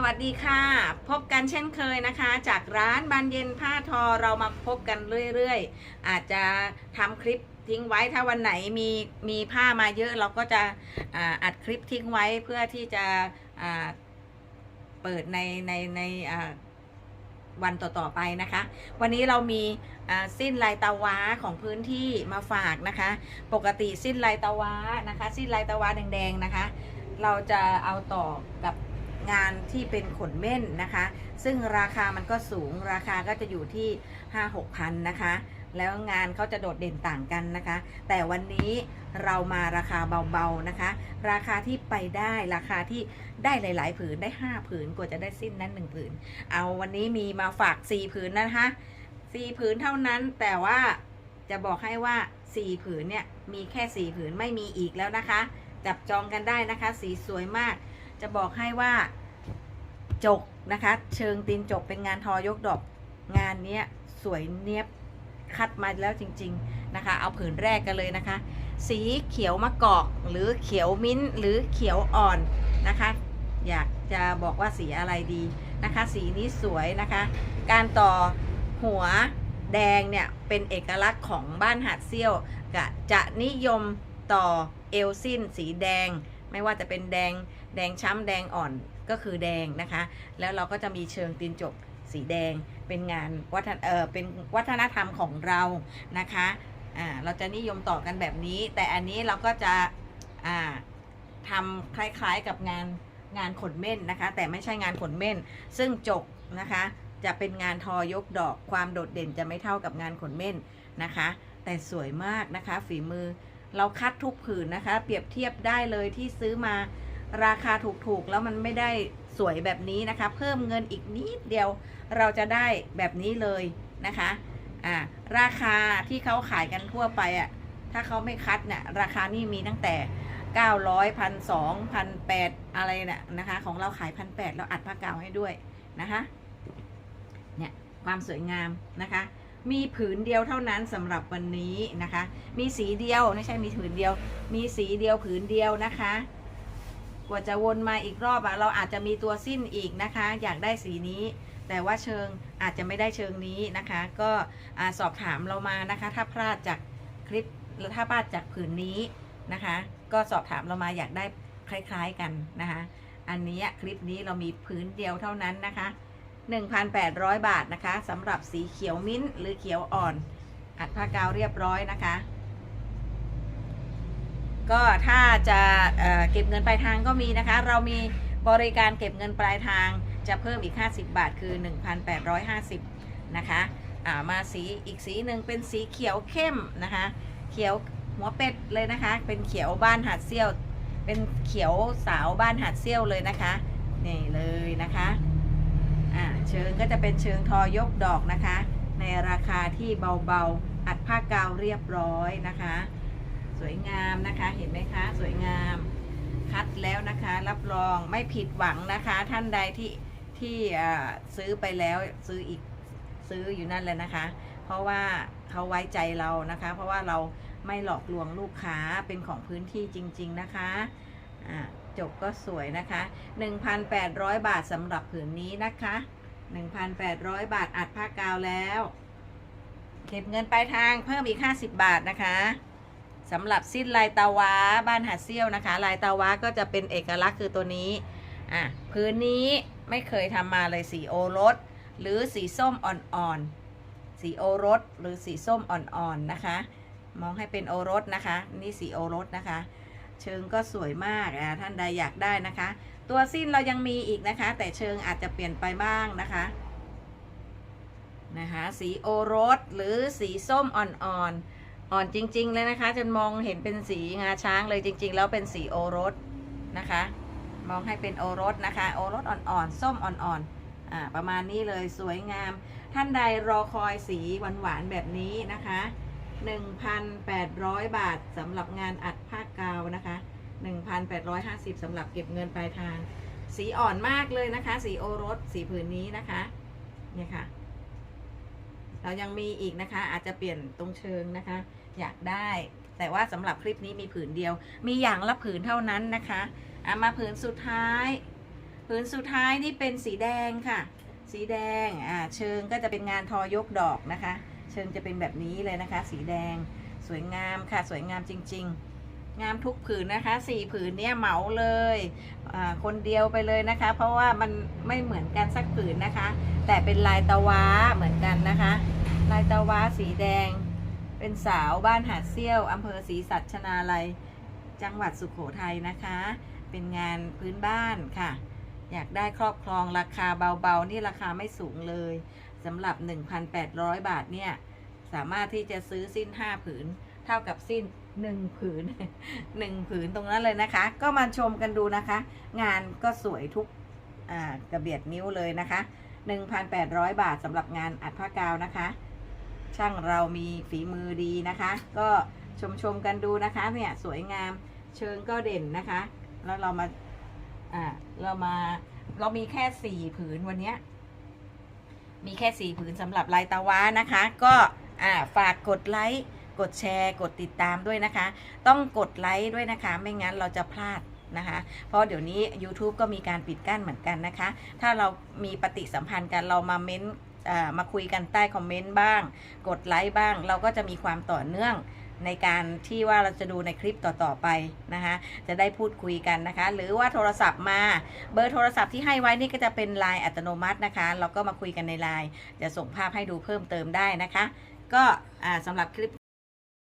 สวัสดีค่ะ พบกันเช่นเคยนะคะ จากร้านบานเย็นผ้าทอเรามาพบกันเรื่อยๆ อาจจะทำคลิปทิ้งไว้ถ้าวันไหนมีมีผ้ามาเยอะเราก็จะอัดคลิปทิ้งไว้เพื่อที่จะเปิดในในในวันต่อๆไปนะคะ วันนี้เรามีสิ้นลายตาวาของพื้นที่มาฝากนะคะ ปกติสิ้นลายตาวานะคะ สิ้นลายตาวาแดงๆนะคะ เราจะเอาต่อกับ งานที่เป็นขนเม่นนะคะ ซึ่งราคามันก็สูงราคาก็จะอยู่ที่5 6พันนะคะ แล้วงานเขาจะโดดเด่นต่างกันนะคะ แต่วันนี้เรามาราคาเบาๆนะคะ ราคาที่ไปได้ราคาที่ได้หลาย ๆ ผืนได้ 5 ผืนกว่าจะได้สิ้นนั้น1ผืน เอาวันนี้มีมาฝาก 4 ผืนนะคะ4ผืนเท่านั้นแต่ว่าจะบอกให้ว่า4ผืนเนี่ยมีแค่4ผืนไม่มีอีกแล้วนะคะ จับจองกันได้นะคะ สีสวยมาก จะบอกให้ว่าจกนะคะ เชิงตีนจกเป็นงานทอยกดอกงานเนี้ยสวยเนียบคัดมาแล้วจริง ๆนะคะ เอาผืนแรกกันเลยนะคะ สีเขียวมะกอกหรือเขียวมิ้นหรือเขียวอ่อนนะคะ อยากจะบอกว่าสีอะไรดีนะคะ สีนี้สวยนะคะ การต่อหัวแดงเนี่ยเป็นเอกลักษณ์ของบ้านหาดเซี่ยวกะจะนิยมต่อเอลสิ้นสีแดง ไม่ว่าจะเป็นแดงแดงช้ำแดงอ่อนก็คือแดงนะคะ แล้วเราก็จะมีเชิงตีนจกสีแดงเป็นงานวัฒนเออเป็นวัฒนธรรมของเรานะคะอ่าเราจะนิยมต่อกันแบบนี้ แต่อันนี้เราก็จะอ่าทำคล้ายๆกับงานงานขนเม่นนะคะ แต่ไม่ใช่งานขนเม่น ซึ่งจกนะคะจะเป็นงานทอยกดอกความโดดเด่นจะไม่เท่ากับงานขนเม่นนะคะ แต่สวยมากนะคะฝีมือ เราคัดทุกผืนนะคะ เปรียบเทียบได้เลยที่ซื้อมาราคาถูกๆ แล้วมันไม่ได้สวยแบบนี้นะคะ เพิ่มเงินอีกนิดเดียวเราจะได้แบบนี้เลยนะคะอ่าราคาที่เขาขายกันทั่วไปอะ่ะถ้าเขาไม่คัดเนี่ยราคานี่มีตั้งแต่ 900พันสองพันแปดอะไรเนี่ยนะคะ ของเราขายพันแปดเราอัดผ้ากาวให้ด้วยนะคะเนี่ยความสวยงามนะคะ มีผืนเดียวเท่านั้นสำหรับวันนี้นะคะ มีสีเดียวไม่ใช่มีผืนเดียว มีสีเดียวผืนเดียวนะคะ กว่าจะวนมาอีกรอบอะเราอาจจะมีตัวสิ้นอีกนะคะ อยากได้สีนี้ แต่ว่าเชิงอาจจะไม่ได้เชิงนี้นะคะ ก็อสอบถามเรามานะคะ ถ้าพลาดจากคลิปหรือถ้าพลาดจากผืนนี้นะคะ ก็สอบถามเรามาอยากได้คล้าย ๆกันนะคะ อันนี้คลิปนี้เรามีผืนเดียวเท่านั้นนะคะ 1,800 บาทนะคะสำหรับสีเขียวมิ้นท์หรือเขียวอ่อน อัดผ้ากาวเรียบร้อยนะคะ ก็ถ้าจะเเก็บเงินปลายทางก็มีนะคะ เรามีบริการเก็บเงินปลายทางจะเพิ่มอีก 50 บาทคือ 1,850 นะคะอ่ามาสีอีกสีหนึ่งเป็นสีเขียวเข้มนะคะ เขียวหัวเป็ดเลยนะคะ เป็นเขียวบ้านหาดเซี่ยว เป็นเขียวสาวบ้านหาดเซี่ยวเลยนะคะ นี่เลยนะคะ อ่าเชิงก็จะเป็นเชิงทอยกดอกนะคะ ในราคาที่เบาๆ อัดผ้ากาวเรียบร้อยนะคะ สวยงามนะคะเห็นไหมคะสวยงามคัดแล้วนะคะ รับรองไม่ผิดหวังนะคะ ท่านใดที่ที่ซื้อไปแล้วซื้ออีกซื้ออยู่นั่นแหละนะคะ เพราะว่าเขาไว้ใจเรานะคะ เพราะว่าเราไม่หลอกลวงลูกค้าเป็นของพื้นที่จริง ๆ นะคะอ่า จบก็สวยนะคะ 1,800 บาทสำหรับผืนนี้นะคะ 1,800 บาทอัดผ้ากาวแล้ว เก็บเงินปลายทางเพิ่มอีก 50 บาทนะคะสำหรับสิ้นลายตาวาบ้านหาดเซี่ยวนะคะ ลายตาวาก็จะเป็นเอกลักษณ์คือตัวนี้อะพื้นนี้ไม่เคยทำมาเลยสีโอรส หรือสีส้มอ่อนๆสีโอรสหรือสีส้มอ่อนๆนะคะ มองให้เป็นโอรสนะคะ นี่สีโอรสนะคะ เชิงก็สวยมากอะท่านใดอยากได้นะคะ ตัวสิ้นเรายังมีอีกนะคะ แต่เชิงอาจจะเปลี่ยนไปบ้างนะคะนะคะ สีโอรสหรือสีส้มอ่อนๆอ่อนจริง ๆ เลยนะคะ จนมองเห็นเป็นสีงาช้างเลยจริง ๆ แล้วเป็นสีโอรสนะคะ มองให้เป็นโอรสนะคะ โอรสอ่อนๆส้มอ่อนๆอ่าประมาณนี้เลยสวยงาม ท่านใดรอคอยสีหวานๆแบบนี้นะคะ 1,800 บาทสำหรับงานอัด กาวนะคะ 1,850สำหรับเก็บเงินปลายทาง สีอ่อนมากเลยนะคะ สีโอรสสีผืนนี้นะคะเนี่ยค่ะ เรายังมีอีกนะคะ อาจจะเปลี่ยนตรงเชิงนะคะ อยากได้ แต่ว่าสำหรับคลิปนี้มีผืนเดียว มีอย่างละผืนเท่านั้นนะคะอะมาผืนสุดท้าย ผืนสุดท้ายนี่เป็นสีแดงค่ะ สีแดงอ่าเชิงก็จะเป็นงานทอยกดอกนะคะ เชิงจะเป็นแบบนี้เลยนะคะ สีแดงสวยงามค่ะ สวยงามจริง ๆ งามทุกผืนนะคะสี่ผืนเนี่ยเหมาเลยคนเดียวไปเลยนะคะ เพราะว่ามันไม่เหมือนกันสักผืนนะคะ แต่เป็นลายตะว้าเหมือนกันนะคะ ลายตะว้าสีแดง เป็นสาวบ้านหาดเซี่ยวอำเภอศรีสัชนาลัยจังหวัดสุขโขทัยนะคะ เป็นงานพื้นบ้านค่ะ อยากได้ครอบครองราคาเบาๆ นี่ราคาไม่สูงเลยสำหรับ 1,800 บาทเนี่ย สามารถที่จะซื้อสิ้น 5 ผืน เท่ากับสิ้น1ผืน1ผืนตรงนั้นเลยนะคะ ก็มาชมกันดูนะคะ งานก็สวยทุกกระเบียดนิ้วเลยนะคะ 1,800 บาทสำหรับงานอัดผ้ากาวนะคะ ช่างเรามีฝีมือดีนะคะ ก็ชมชมกันดูนะคะเนี่ยสวยงามเชิงก็เด่นนะคะ แล้วเรามาอ่าเรามาเรามีแค่สี่ผืนวันนี้มีแค่สี่ผืนสำหรับลายตะว้านะคะ ก็อ่าฝากกดไลค์ กดแชร์กดติดตามด้วยนะคะ ต้องกดไลค์ด้วยนะคะ ไม่งั้นเราจะพลาดนะคะ เพราะเดี๋ยวนี้ YouTube ก็มีการปิดกั้นเหมือนกันนะคะ ถ้าเรามีปฏิสัมพันธ์กันเรามาเม้นมาคุยกันใต้คอมเมนต์บ้าง กดไลค์บ้าง เราก็จะมีความต่อเนื่องในการที่ว่าเราจะดูในคลิปต่อ ๆ ไปนะคะจะได้พูดคุยกันนะคะ หรือว่าโทรศัพท์มาเบอร์โทรศัพท์ที่ให้ไว้นี่ก็จะเป็นไลน์อัตโนมัตินะคะ เราก็มาคุยกันในไลน์จะส่งภาพให้ดูเพิ่มเติมได้นะคะ ก็สำหรับคลิป